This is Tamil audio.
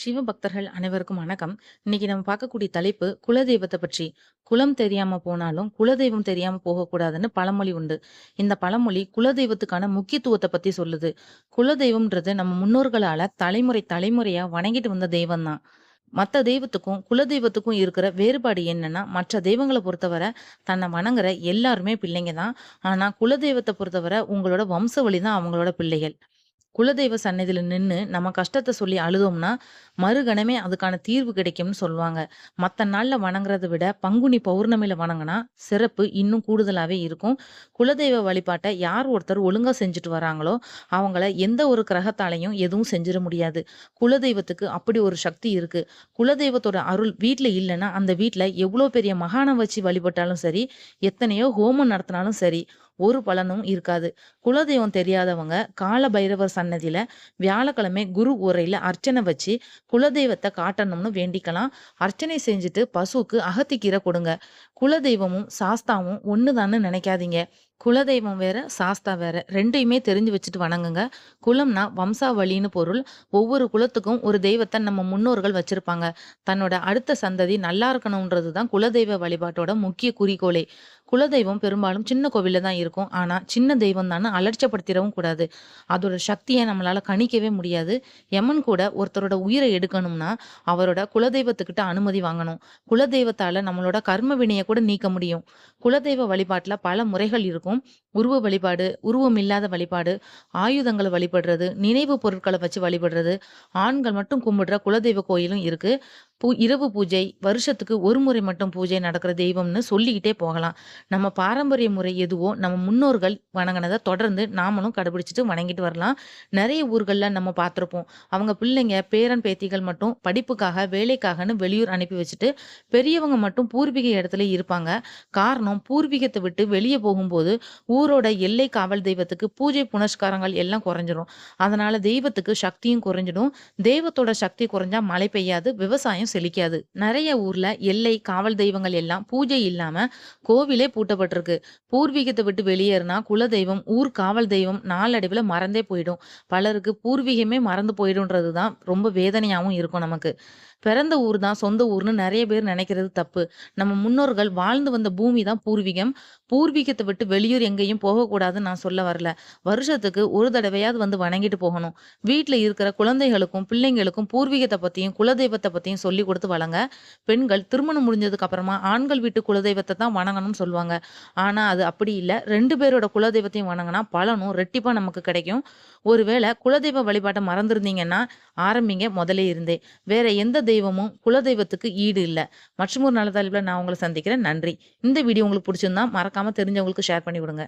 சிவபக்தர்கள் அனைவருக்கும் வணக்கம். இன்னைக்கு நம்ம பார்க்கக்கூடிய தலைப்பு குலதெய்வத்தை பற்றி. குலம் தெரியாம போனாலும், குலதெய்வம் தெரியாம போகக்கூடாதுன்னு பழமொழி உண்டு. இந்த பழமொழி குலதெய்வத்துக்கான முக்கியத்துவத்தை பத்தி சொல்லுது. குலதெய்வம்ன்றது நம்ம முன்னோர்களால தலைமுறை தலைமுறையா வணங்கிட்டு வந்த தெய்வம் தான். மற்ற தெய்வத்துக்கும், குலதெய்வத்துக்கும் இருக்கிற வேறுபாடு என்னன்னா, மற்ற தெய்வங்களை பொறுத்தவரை தன்னை வணங்குற எல்லாருமே பிள்ளைங்க தான். ஆனா குலதெய்வத்தை பொறுத்தவரை உங்களோட வம்சவழி தான் அவங்களோட பிள்ளைகள். குலதெய்வ சன்னதியில் நின்று நம்ம கஷ்டத்தை சொல்லி அழுதோம்னா, மறுகணமே அதுக்கான தீர்வு கிடைக்கும்னு சொல்லுவாங்க. மற்ற நாளில் வணங்குறத விட பங்குனி பௌர்ணமியில வணங்குனா, சிறப்பு இன்னும் கூடுதலாகவே இருக்கும். குலதெய்வ வழிபாட்டை யார் ஒருத்தர் ஒழுங்காக செஞ்சுட்டு வராங்களோ, அவங்கள எந்த ஒரு கிரகத்தாலையும் எதுவும் செஞ்சிட முடியாது. குலதெய்வத்துக்கு அப்படி ஒரு சக்தி இருக்கு. குலதெய்வத்தோட அருள் வீட்டில் இல்லைன்னா அந்த வீட்டில் எவ்வளோ பெரிய மகாணம் வச்சு வழிபட்டாலும் சரி, எத்தனையோ ஹோமம் நடத்தினாலும் சரி, ஒரு பலனும் இருக்காது. குலதெய்வம் தெரியாதவங்க கால பைரவர் சன்னதியில வியாழக்கிழமை குரு உரையில அர்ச்சனை வச்சு குலதெய்வத்தை காட்டணும்னு வேண்டிக்கலாம். அர்ச்சனை செஞ்சுட்டு பசுவுக்கு அகத்திக்கீரை கொடுங்க. குலதெய்வமும், சாஸ்தாவும் ஒண்ணுதான்னு நினைக்காதீங்க. குலதெய்வம் வேற, சாஸ்தா வேற. ரெண்டையுமே தெரிஞ்சு வச்சுட்டு வணங்குங்க. குலம்னா வம்சாவளின்னு பொருள். ஒவ்வொரு குலத்துக்கும் ஒரு தெய்வத்தை நம்ம முன்னோர்கள் வச்சிருப்பாங்க. தன்னோட அடுத்த சந்ததி நல்லா இருக்கணும்ன்றது தான் குலதெய்வ வழிபாட்டோட முக்கிய குறிக்கோளே. குலதெய்வம் பெரும்பாலும் சின்ன கோவில்ல தான் இருக்கும். ஆனால் சின்ன தெய்வம் தானே அலட்சப்படுத்திடவும் கூடாது. அதோட சக்தியை நம்மளால் கணிக்கவே முடியாது. யமன் கூட ஒருத்தரோட உயிரை எடுக்கணும்னா, அவரோட குலதெய்வத்துக்கிட்ட அனுமதி வாங்கணும். குலதெய்வத்தால் நம்மளோட கர்ம வினையை கூட நீக்க முடியும். குலதெய்வ வழிபாட்டில் பல முறைகள் இருக்கும். உருவ வழிபாடு, உருவம் இல்லாத வழிபாடு, ஆயுதங்களை வழிபடுறது, நினைவு பொருட்களை வச்சு வழிபடுறது, ஆண்கள் மட்டும் கும்பிடுற குலதெய்வ கோயிலும் இருக்கு. பூ இரவு பூஜை, வருஷத்துக்கு ஒரு முறை மட்டும் பூஜை நடக்கிற தெய்வம்னு சொல்லிக்கிட்டே போகலாம். நம்ம பாரம்பரிய முறை எதுவோ, நம்ம முன்னோர்கள் வணங்கினதை தொடர்ந்து நாமளும் கடைபிடிச்சிட்டு வணங்கிட்டு வரலாம். நிறைய ஊர்களில் நம்ம பார்த்துருப்போம் அவங்க பிள்ளைங்க, பேரன், பேத்திகள் மட்டும் படிப்புக்காக, வேலைக்காகன்னு வெளியூர் அனுப்பி வச்சுட்டு, பெரியவங்க மட்டும் பூர்வீக இடத்துல இருப்பாங்க. காரணம் பூர்வீகத்தை விட்டு வெளியே போகும்போது, ஊர் ஊரோட எல்லை காவல் தெய்வத்துக்கு பூஜை புனஸ்காரங்கள் எல்லாம் குறைஞ்சிரும். அதனால தெய்வத்துக்கு சக்தியும் குறைஞ்சிடும். தெய்வத்தோட சக்தி குறைஞ்சா மழை பெய்யாது, விவசாயம் செழிக்காது. நிறைய ஊர்ல எல்லை, காவல் தெய்வங்கள் எல்லாம் பூஜை இல்லாம கோவிலே பூட்டப்பட்டிருக்கு. பூர்வீகத்தை விட்டு வெளியேறுனா குலதெய்வம், ஊர் காவல் தெய்வம் நாளடைவில் மறந்தே போயிடும். பலருக்கு பூர்வீகமே மறந்து போயிடும்ன்றது தான் ரொம்ப வேதனையாகவும் இருக்கும் நமக்கு. பிறந்த ஊர் தான் சொந்த ஊர்னு நிறைய பேர் நினைக்கிறது தப்பு. நம்ம முன்னோர்கள் வாழ்ந்து வந்த பூமி தான் பூர்வீகம். பூர்வீகத்தை விட்டு வெளியூர் எங்கேயும் போகக்கூடாதுன்னு நான் சொல்ல வரல. வருஷத்துக்கு ஒரு தடவையாவது வந்து வணங்கிட்டு போகணும். வீட்டில் இருக்கிற குழந்தைகளுக்கும், பிள்ளைங்களுக்கும் பூர்வீகத்தை பற்றியும் குலதெய்வத்தை பற்றியும் சொல்லிக் கொடுத்து வளங்க. பெண்கள் திருமணம் முடிஞ்சதுக்கு அப்புறமா ஆண்கள் வீட்டு குலதெய்வத்தை தான் வணங்கணும்னு சொல்லுவாங்க. ஆனால் அது அப்படி இல்லை ரெண்டு பேரோட குலதெய்வத்தையும் வணங்கினா பலனும் ரெட்டிப்பாக நமக்கு கிடைக்கும். ஒருவேளை குலதெய்வ வழிபாட்டை மறந்துருந்தீங்கன்னா ஆரம்பிங்க முதலே இருந்தே. வேற எந்த தெய்வமும் குலதெய்வத்துக்கு ஈடு இல்ல. மற்றுமொரு நல்ல தலைப்புல நான் உங்களை சந்திக்கிறேன். நன்றி. இந்த வீடியோ உங்களுக்கு பிடிச்சிருந்தா மறக்காம தெரிஞ்சவங்களுக்கு ஷேர் பண்ணி விடுங்க.